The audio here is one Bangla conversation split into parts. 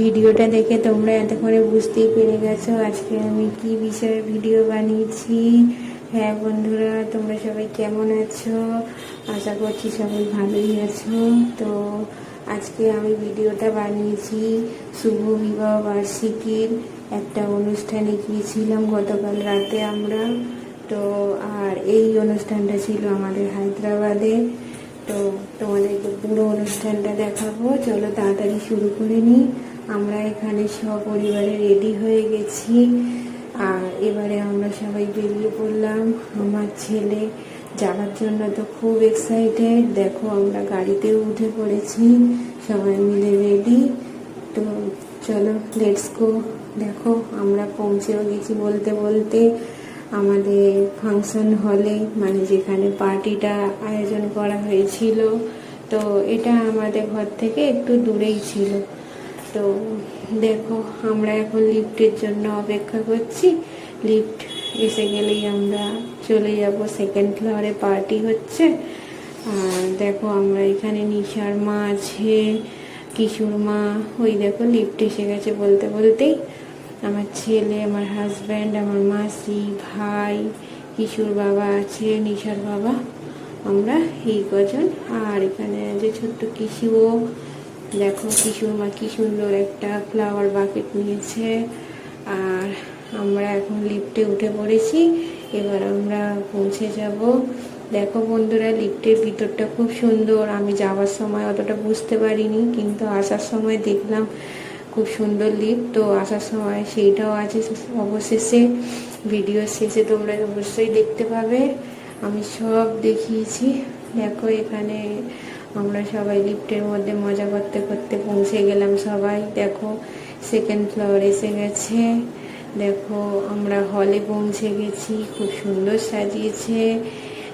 ভিডিওটা দেখে তোমরা এতক্ষণে বুঝতেই পেরে গেছো আজকে আমি কি বিষয়ে ভিডিও বানিয়েছি। হ্যাঁ বন্ধুরা, তোমরা সবাই কেমন আছো? আশা করছি সবাই ভালোই আছো। তো আজকে আমি ভিডিওটা বানিয়েছি শুভ বিবাহ বার্ষিকীর একটা অনুষ্ঠানে গিয়েছিলাম গতকাল রাতে আমরা। তো আর এই অনুষ্ঠানটা ছিল আমাদের হায়দ্রাবাদে। তো তোমাদেরকে পুরো অনুষ্ঠানটা দেখাবো। চলো তাড়াতাড়ি শুরু করে নিই। আমরা এখানে সপরিবারে রেডি হয়ে গেছি। আর এবারে আমরা সবাই বেরিয়ে পড়লাম। আমার ছেলে যাওয়ার জন্য তো খুব এক্সাইটেড দেখো আমরা গাড়িতেও উঠে পড়েছি। সবাই মিলে রেডি তো চলো লেটস গো দেখো আমরা পৌঁছেও গেছি বলতে বলতে। আমাদের ফাংশন হলে মানে যেখানে পার্টিটা আয়োজন করা হয়েছিল, তো এটা আমাদের ঘর থেকে একটু দূরেই ছিল। তো দেখো, আমরা এখন লিফটের জন্য অপেক্ষা করছি। লিফট এসে গেলেই আমরা চলে যাব। সেকেন্ড ফ্লোরে পার্টি হচ্ছে। আর দেখো, আমরা এখানে নিশার মা আছে, কিশোর মা, ওই দেখো লিফট এসে গেছে বলতে বলতেই। আমার ছেলে, আমার হাজব্যান্ড আমার মাসি, ভাই, কিশোর বাবা আছে, নিশার বাবা। আমরা এই কজন। আর এখানে যে ছোট্ট কিশোর দেখো কিশোর মা কি সুন্দর একটা ফ্লাওয়ার বাকেট নিয়েছে। আর আমরা এখন লিফটে উঠে পড়েছি। এবার আমরা পৌঁছে যাব। দেখো বন্ধুরা লিফটের ভিতরটা খুব সুন্দর। আমি যাওয়ার সময় অতটা বুঝতে পারিনি, কিন্তু আসার সময় দেখলাম খুব সুন্দর লিফট তো আসার সময় সেইটাও আছে অবশেষে। ভিডিও শেষে তোমরা অবশ্যই দেখতে পাবে। আমি সব দেখিয়েছি। দেখো এখানে আমরা সবাই লিফটের মধ্যে মজা করতে করতে পৌঁছে গেলাম সবাই। দেখো সেকেন্ড ফ্লোর এসে গেছে। দেখো, আমরা হলে পৌঁছে গেছি। খুব সুন্দর সাজিয়েছে।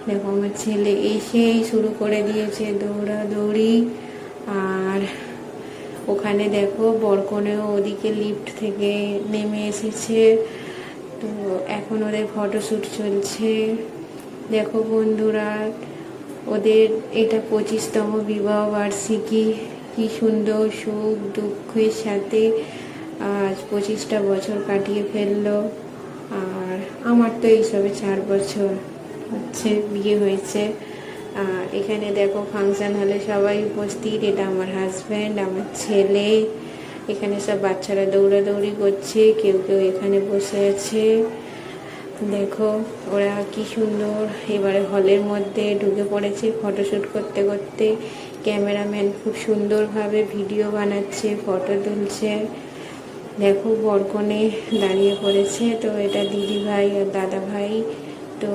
দেখো, আমার ছেলে এসেই শুরু করে দিয়েছে দৌড়াদৌড়ি। আর ওখানে দেখো বরকনেও ওদিকে লিফট থেকে নেমে এসেছে। তো এখন ওদের ফটোশ্যুট চলছে। দেখো বন্ধুরা, ওদের এটা পঁচিশতম বিবাহ বার্ষিকী। কি সুন্দর সুখ দুঃখের সাথে আজ পঁচিশটা বছর কাটিয়ে ফেলল। আর আমার তো এইসবে চার বছর হচ্ছে, বিয়ে হয়েছে। এখানে দেখো ফাংশন হলে সবাই উপস্থিত। এটা আমার হাজব্যান্ড আমার ছেলে। এখানে সব বাচ্চারা দৌড়াদৌড়ি করছে, কেউ কেউ এখানে বসে আছে। দেখো ওরা কি সুন্দর। এবারে হলের মধ্যে ঢুকে পড়েছে ফটোশ্যুট করতে করতে। ক্যামেরাম্যান খুব সুন্দরভাবে ভিডিও বানাচ্ছে ফটো তুলছে। দেখো বরকনে দাঁড়িয়ে পড়েছে। তো এটা দিদি ভাই আর দাদা ভাই। তো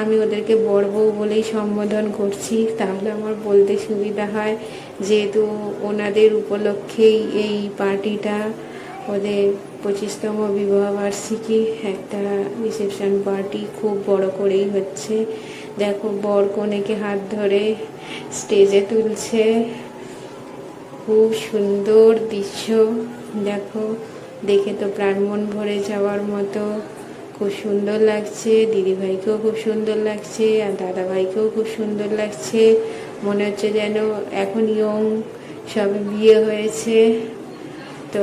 আমি ওদেরকে বড় বউ বলেই সম্বোধন করছি। তাহলে আমার বলতে সুবিধা হয়, যেহেতু ওনাদের উপলক্ষেই এই পার্টিটা ওদের পঁচিশতম বিবাহ বার্ষিকী একটা রিসেপশন পার্টি খুব বড় করেই হচ্ছে। দেখো, বর কনেকে হাত ধরে স্টেজে তুলছে। খুব সুন্দর দৃশ্য। দেখো, দেখে তো প্রাণ মন ভরে যাওয়ার মতো। খুব সুন্দর লাগছে দিদিভাইকেও খুব সুন্দর লাগছে, আর দাদাভাইকেও খুব সুন্দর লাগছে। মনে হচ্ছে যেন এখন ইয়ং সব বিয়ে হয়েছে। তো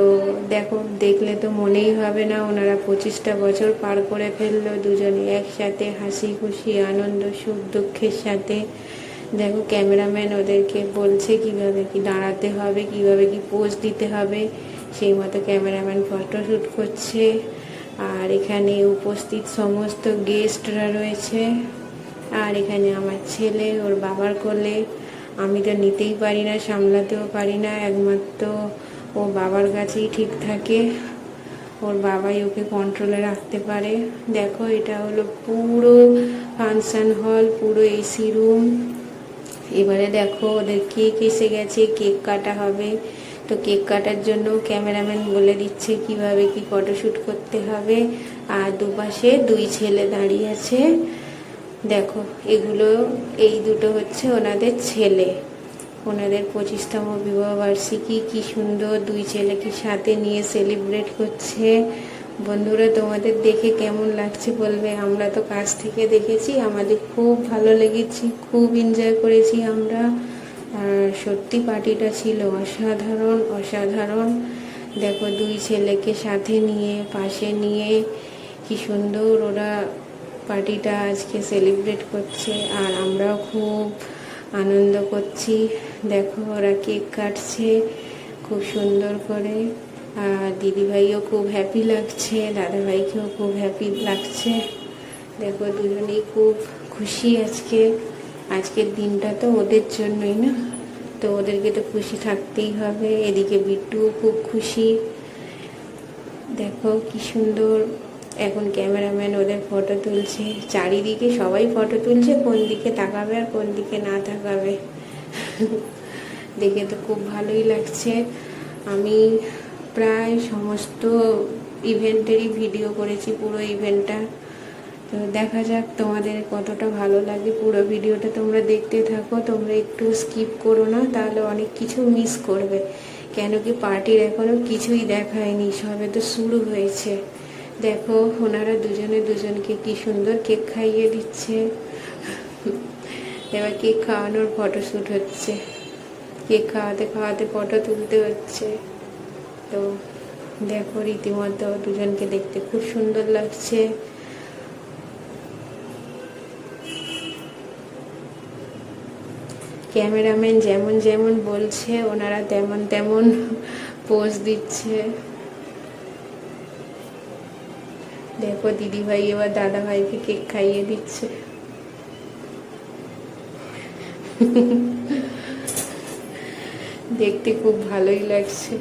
দেখো, দেখলে তো মনেই হবে না, ওনারা পঁচিশটা বছর পার করে ফেলল, দুজনে একসাথে হাসি খুশি, আনন্দ, সুখ, দুঃখের সাথে। দেখো, ক্যামেরাম্যান ওদেরকে বলছে কীভাবে কি দাঁড়াতে হবে, কীভাবে কি পোজ দিতে হবে। সেই মতো ক্যামেরাম্যান ফটোশ্যুট করছে। আর এখানে উপস্থিত সমস্ত গেস্টরা রয়েছে। আর এখানে আমার ছেলে, ওর বাবার কোলে। আমি তো নিতেই পারি না, সামলাতেও পারি না, একমাত্র ও বাবার কাছেই ঠিক থাকে। ওর বাবাই ওকে কন্ট্রোলে রাখতে পারে। দেখো, এটা হলো পুরো ফাংশন হল পুরো এসি রুম এবারে দেখো ওদের কেক এসে গেছে, কেক কাটা হবে তো কেক কাটার জন্য ক্যামেরাম্যান বলে দিচ্ছে কীভাবে কি ফটোশ্যুট করতে হবে। আর দুপাশে দুই ছেলে দাঁড়িয়ে আছে। দেখো, এগুলো, এই দুটো হচ্ছে ওনাদের ছেলে। ওনাদের পঁচিশতম বিবাহ বার্ষিকী কি সুন্দর, দুই ছেলেকে সাথে নিয়ে সেলিব্রেট করছে। বন্ধুরা, তোমাদের দেখে কেমন লাগছে বলবে? আমরা তো কাছ থেকে দেখেছি, আমাদের খুব ভালো লেগেছি, খুব এনজয় করেছি আমরা। আর সত্যি পার্টিটা ছিল অসাধারণ অসাধারণ। দেখো, দুই ছেলেকে সাথে নিয়ে, পাশে নিয়ে কি সুন্দর ওরা পার্টিটা আজকে সেলিব্রেট করছে। আর আমরাও খুব আনন্দ করছি। দেখো, ওরা কেক কাটছে খুব সুন্দর করে। আর দিদিভাইও খুব হ্যাপি লাগছে, দাদাভাইকেও খুব হ্যাপি লাগছে। দেখো, দুজনেই খুব খুশি আজকে। আজকের দিনটা তো ওদের জন্যই না। তো ওদেরকে তো খুশি থাকতেই হবে। এদিকে বিট্টুও খুব খুশি। দেখো কি সুন্দর। এখন ক্যামেরাম্যান ওদের ফটো তুলছে। চারিদিকে সবাই ফটো তুলছে, কোন দিকে তাকাবে আর কোন দিকে না তাকাবে। দেখে তো খুব ভালোই লাগছে। আমি প্রায় সমস্ত ইভেন্টেরই ভিডিও করেছি, পুরো ইভেন্টটা তো দেখা যাক তোমাদের কতটা ভালো লাগে। পুরো ভিডিওটা তোমরা দেখতে থাকো, তোমরা একটু স্কিপ করো না, তাহলে অনেক কিছু মিস করবে। কেন কি পার্টির এখনও কিছুই দেখায়নি, সবে তো শুরু হয়েছে। দেখো, ওনারা দুজনে দুজনকে কি সুন্দর কেক খাইয়ে দিচ্ছে। এবার কেক খাওয়ানোর ফটোশ্যুট হচ্ছে। কেক খাওয়াতে খাওয়াতে ফটো তুলতে হচ্ছে। তো দেখো, রীতিমতো দুজনকে দেখতে খুব সুন্দর লাগছে। ক্যামেরাম্যান যেমন যেমন বলছে, ওনারা তেমন তেমন পোজ দিচ্ছে। দেখো, দিদিভাই এবার দাদা ভাইকে কেক খাইয়ে দিচ্ছে। দেখতে খুব ভালোই লাগছে।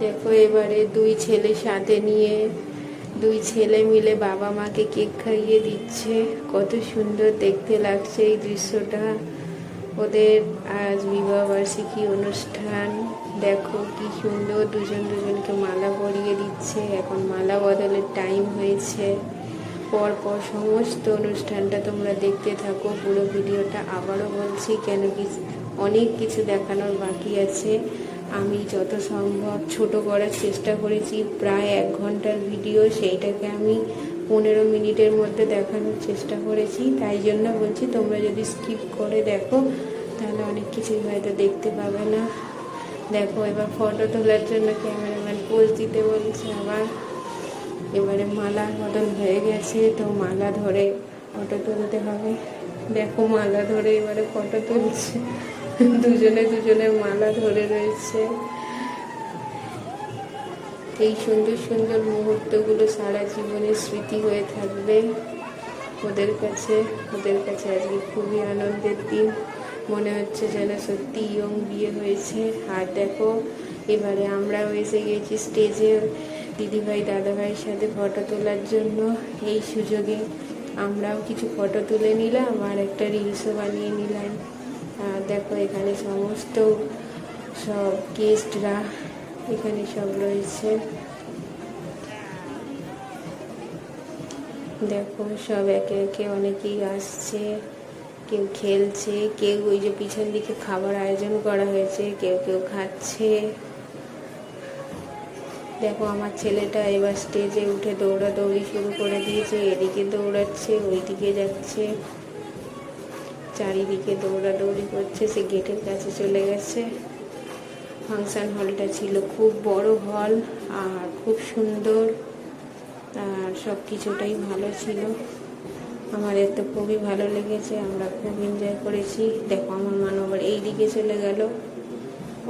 দেখো, এবারে দুই ছেলে সাথে নিয়ে দুই ছেলে মিলে বাবা মাকে কেক খাইয়ে দিচ্ছে। কত সুন্দর দেখতে লাগছে এই দৃশ্যটা। ওদের আজ বিবাহ বার্ষিকী অনুষ্ঠান। দেখো কি সুন্দর দুজন দুজনকে মালা পরিয়ে দিচ্ছে। এখন মালা বদলের টাইম হয়েছে। পর পর সমস্ত অনুষ্ঠানটা তোমরা দেখতে থাকো। পুরো ভিডিওটা আবারও বলছি, কেন কি অনেক কিছু দেখানোর বাকি আছে। আমি যত সম্ভব ছোট করার চেষ্টা করেছি, প্রায় এক ঘণ্টার ভিডিও সেইটাকে আমি পনেরো মিনিটের মধ্যে দেখানোর চেষ্টা করেছি। তাই জন্য বলছি, তোমরা যদি স্কিপ করে দেখো, তাহলে অনেক কিছুই হয়তো দেখতে পাবে না। দেখো, এবার ফটো তোলার জন্য ক্যামেরাম্যান পোজ দিতে বলছে আবার। এবারে মালা বদল হয়ে গেছে, তো মালা ধরে ফটো তুলতে হবে। দেখো, মালা ধরে এবারে ফটো তুলছে। দুজনে দুজনের মালা ধরে রয়েছে। এই সুন্দর সুন্দর মুহূর্তগুলো সারা জীবনের স্মৃতি হয়ে থাকবে। ওদের কাছে ওদের কাছে আজকে খুবই আনন্দের দিন। মনে হচ্ছে যেন সত্যি ইয়ং বিয়ে হয়েছে। আর দেখো, এবারে আমরাও এসে গেছি স্টেজে দিদিভাই, দাদাভাইয়ের সাথে ফটো তোলার জন্য। এই সুযোগে আমরাও কিছু ফটো তুলে নিলাম আর একটা রিলসও বানিয়ে নিলাম। দেখো এখানে সমস্ত সব গেস্টরা এখানে সব রয়েছে। দেখো সব একে একে অনেকেই আসছে, কেউ খেলছে, কেউ ওই যে পিছন দিকে খাবার আয়োজন করা হয়েছে, কেউ কেউ খাচ্ছে। দেখো আমার ছেলেটা এবার স্টেজে উঠে দৌড়াদৌড়ি শুরু করে দিয়েছে, এদিকে দৌড়াচ্ছে, ওইদিকে যাচ্ছে। চারিদিকে দৌড়াদৌড়ি করছে, সে গেটের কাছে চলে গেছে। ফাংশান হলটা ছিল খুব বড় হল আর খুব সুন্দর আর সব কিছুটাই ভালো ছিল। আমাদের তো খুবই ভালো লেগেছে, আমরা খুব এনজয় করেছি। দেখো, আমার মানবার এই দিকে চলে গেল।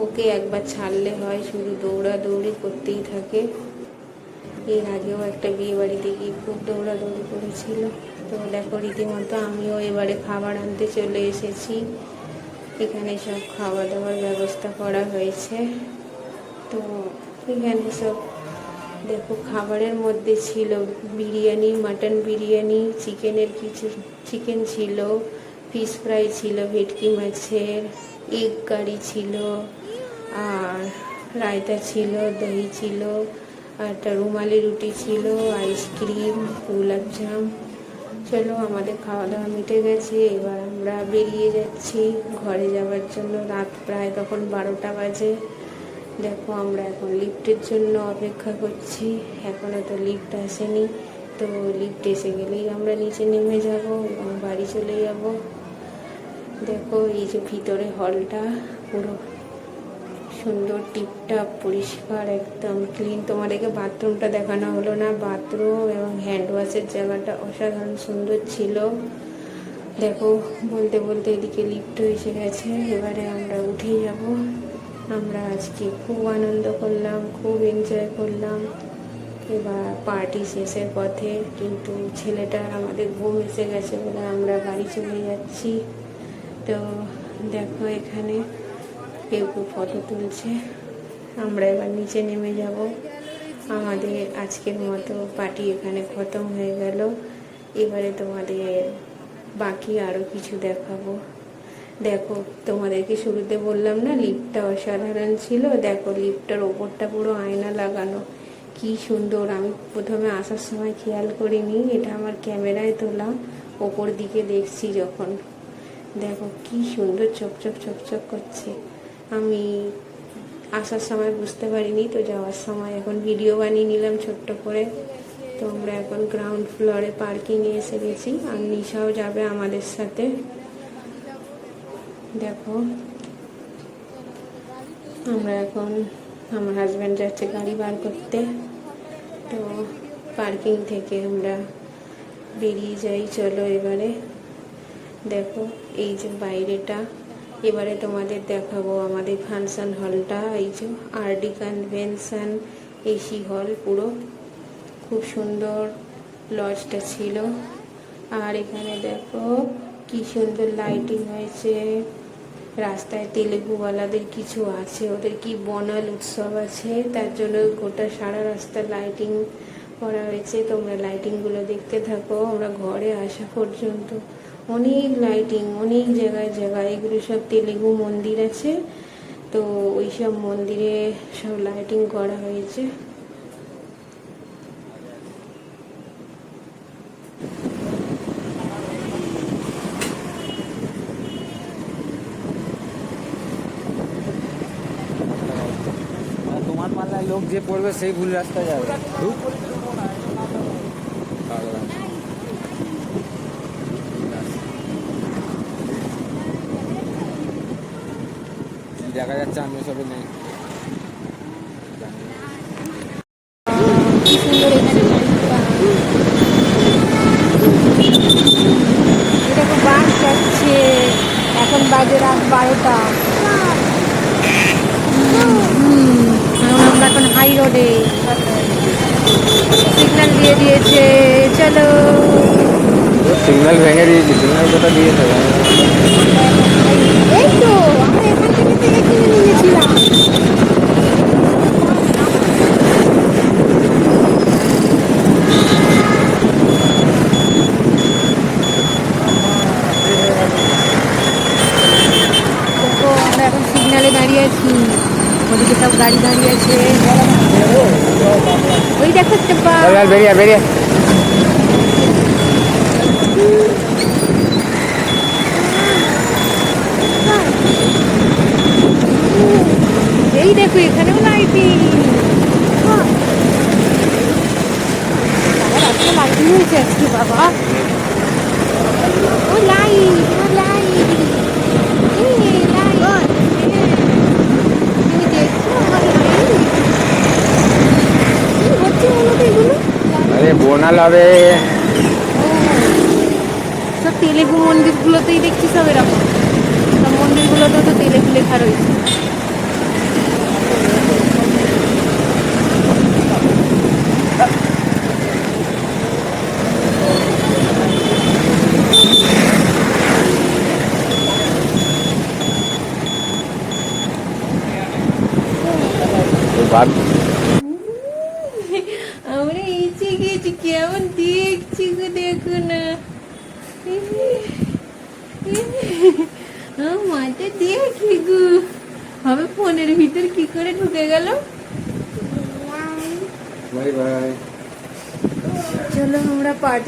ওকে একবার ছাড়লে হয়, শুধু দৌড়াদৌড়ি করতেই থাকে। এর আগেও একটা বিয়ে বাড়িতে গিয়ে খুব দৌড়াদৌড়ি করেছিল। তো দেখো রীতিমতো আমিও এবারে খাবার আনতে চলে এসেছি। এখানে সব খাওয়া দাওয়ার ব্যবস্থা করা হয়েছে। তো এখানে সব দেখো খাবারের মধ্যে ছিল বিরিয়ানি, মাটন বিরিয়ানি, চিকেনের কিছু চিকেন ছিল, ফিশ ফ্রাই ছিল, ভেটকি মাছের, এগ কারি ছিল, আর রায়তা ছিল, দই ছিল, আর একটা রুমালি রুটি ছিল আইসক্রিম গোলাপজাম। চলো আমাদের খাওয়া দাওয়া মিটে গেছে, এবার আমরা বেরিয়ে যাচ্ছি ঘরে যাওয়ার জন্য। রাত প্রায় তখন বারোটা বাজে। দেখো আমরা এখন লিফটের জন্য অপেক্ষা করছি। এখনও তো লিফট আসেনি, তো লিফট এসে গেলেই আমরা নিচে নেমে যাব, বাড়ি চলে যাব। দেখো এই যে ভিতরে হলটা, পুরো সুন্দর, টিপটাপ, পরিষ্কার, একদম ক্লিন তোমাদেরকে বাথরুমটা দেখানো হলো না। বাথরুম এবং হ্যান্ড ওয়াশের জায়গাটা অসাধারণ সুন্দর ছিল। দেখো, বলতে বলতে এদিকে লিফট এসে গেছে। এবারে আমরা উঠে যাব। আমরা আজকে খুব আনন্দ করলাম, খুব এনজয় করলাম। এবার পার্টি শেষের পথে কিন্তু ছেলেটার আমাদের ঘুম এসে গেছে বলে আমরা বাড়ি চলে যাচ্ছি। তো দেখো এখানে কেউ কেউ ফটো তুলছে। আমরা এবার নিচে নেমে যাব। আমাদের আজকের মতো পার্টি এখানে খতম হয়ে গেল। এবারে তোমাদের বাকি আরও কিছু দেখাবো। দেখো, তোমাদেরকে শুরুতে বললাম না লিফটটা অসাধারণ ছিল। দেখো লিফটটার ওপরটা পুরো আয়না লাগানো। কি সুন্দর। আমি প্রথমে আসার সময় খেয়াল করিনি, এটা আমার ক্যামেরায় তোলা। ওপর দিকে দেখছি যখন। দেখো, কি সুন্দর চকচক চকচক করছে। আমি আসার সময় বুঝতে পারিনি, তো যাওয়ার সময় এখন ভিডিও বানিয়ে নিলাম ছোট্ট করে। তো আমরা এখন গ্রাউন্ড ফ্লোরে পার্কিংয়ে এসে গেছি, আর নিশাও যাবে আমাদের সাথে। দেখো, আমরা এখন আমার হাজব্যান্ড যাচ্ছে গাড়ি বার করতে। তো পার্কিং থেকে আমরা বেরিয়ে যাই, চলো এবারে। দেখো, এই যে বাইরেটা। এবারে তোমাদের দেখাবো আমাদের ফাংশন হলটা, এই যে আরডি কনভেনশন এসি হল পুরো। খুব সুন্দর লজটা ছিল। আর এখানে দেখো কি সুন্দর লাইটিং হয়েছে। রাস্তায় তেলেগুওয়ালাদের কিছু আছে, ওদের কি বনাল উৎসব আছে, তার জন্য গোটা সারা রাস্তা লাইটিং করা হয়েছে। তোমরা লাইটিংগুলো দেখতে থাকো, আমরা ঘরে আসা পর্যন্ত। অনেক লাইটিং অনেক জায়গায় জায়গায় এগুলো সব তেলেগু মন্দির আছে। তো ওই সব মন্দিরে সব লাইটিং করা হয়েছে। তোমার লোক যে পড়বে সেই ভুল রাস্তায় যাবে। দেখা যাচ্ছে আমি সবে নেই। এখানে হাই রোডে সিগন্যাল দিয়ে দিয়েছে চলো সিগন্যাল ভেঙে দিয়েছি? সিগন্যাল এই ওদিকে সব গাড়ি দাঁড়িয়ে আছে ওই দেখো বেরিয়ে বেরিয়ে এই দেখো এখানেও লাইটিং রাস্তা লাইটিং হয়েছে আজকে বাবা ও লাইট ও লাইট তুমি দেখছ আমার লাইট কি হচ্ছে বলো তো এগুলো আরে বোনাল হবে সব তেলেগু মন্দিরগুলোতেই দেখছি সব এরকম সব মন্দিরগুলোতেও তো তেলেগু লেখা রয়েছে ভাব আমরা এসে গেছি কেমন দেখছি গো দেখো না। মাঠে দেখি গো। হবে ফোনের ভিতর কি করে ঢুকে গেল? বাই। বাই চলো আমরা পার্টি